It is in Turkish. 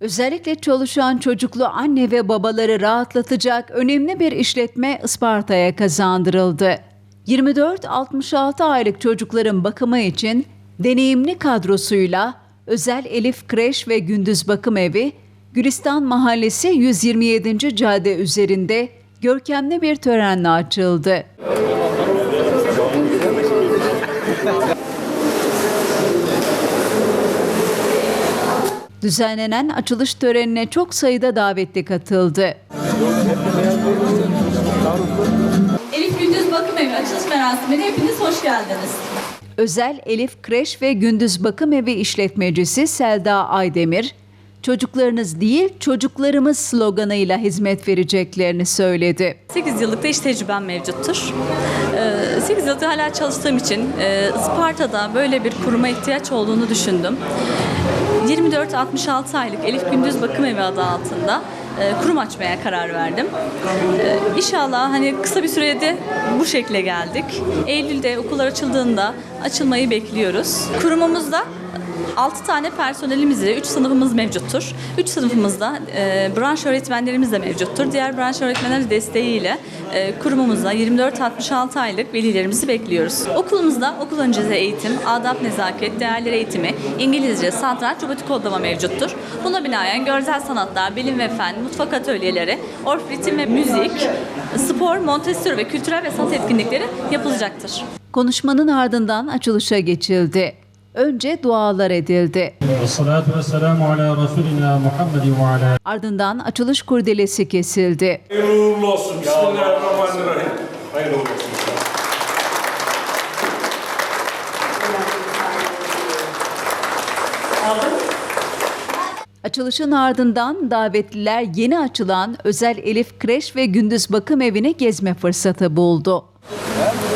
Özellikle çalışan çocuklu anne ve babaları rahatlatacak önemli bir işletme Isparta'ya kazandırıldı. 24-66 aylık çocukların bakımı için deneyimli kadrosuyla Özel Elif Kreş ve Gündüz Bakım Evi, Gülistan Mahallesi 127. cadde üzerinde görkemli bir törenle açıldı. Düzenlenen açılış törenine çok sayıda davetli katıldı. Elif Gündüz Bakım Evi açılış merasimine hepiniz hoş geldiniz. Özel Elif Kreş ve Gündüz Bakım Evi işletmecisi Selda Aydemir, çocuklarınız değil çocuklarımız sloganıyla hizmet vereceklerini söyledi. 8 yıllık da iş tecrübem mevcuttur. 8 yıldır hala çalıştığım için e, Isparta'da böyle bir kuruma ihtiyaç olduğunu düşündüm. 24-66 aylık Elif Gündüz Bakım Evi adı altında e, kurum açmaya karar verdim. E, İnşallah hani kısa bir sürede bu şekle geldik. Eylül'de okullar açıldığında açılmayı bekliyoruz. Kurumumuzda 6 tane personelimiz ile 3 sınıfımız mevcuttur. 3 sınıfımızda e, branş öğretmenlerimiz de mevcuttur. Diğer branş öğretmenler desteğiyle e, kurumumuzda 24-66 aylık velilerimizi bekliyoruz. Okulumuzda okul öncesi eğitim, adab nezaket, değerler eğitimi, İngilizce, satranç, robotik kodlama mevcuttur. Buna binaen görsel sanatlar, bilim ve fen, mutfak atölyeleri, orf ritim ve müzik, spor, montessori ve kültürel ve sanat etkinlikleri yapılacaktır. Konuşmanın ardından açılışa geçildi. Önce dualar edildi. Ardından açılış kurdelesi kesildi. Hayırlı olsun. Açılışın ardından davetliler yeni açılan özel Elif Kreş ve Gündüz Bakım Evi'ni gezme fırsatı buldu. Evet.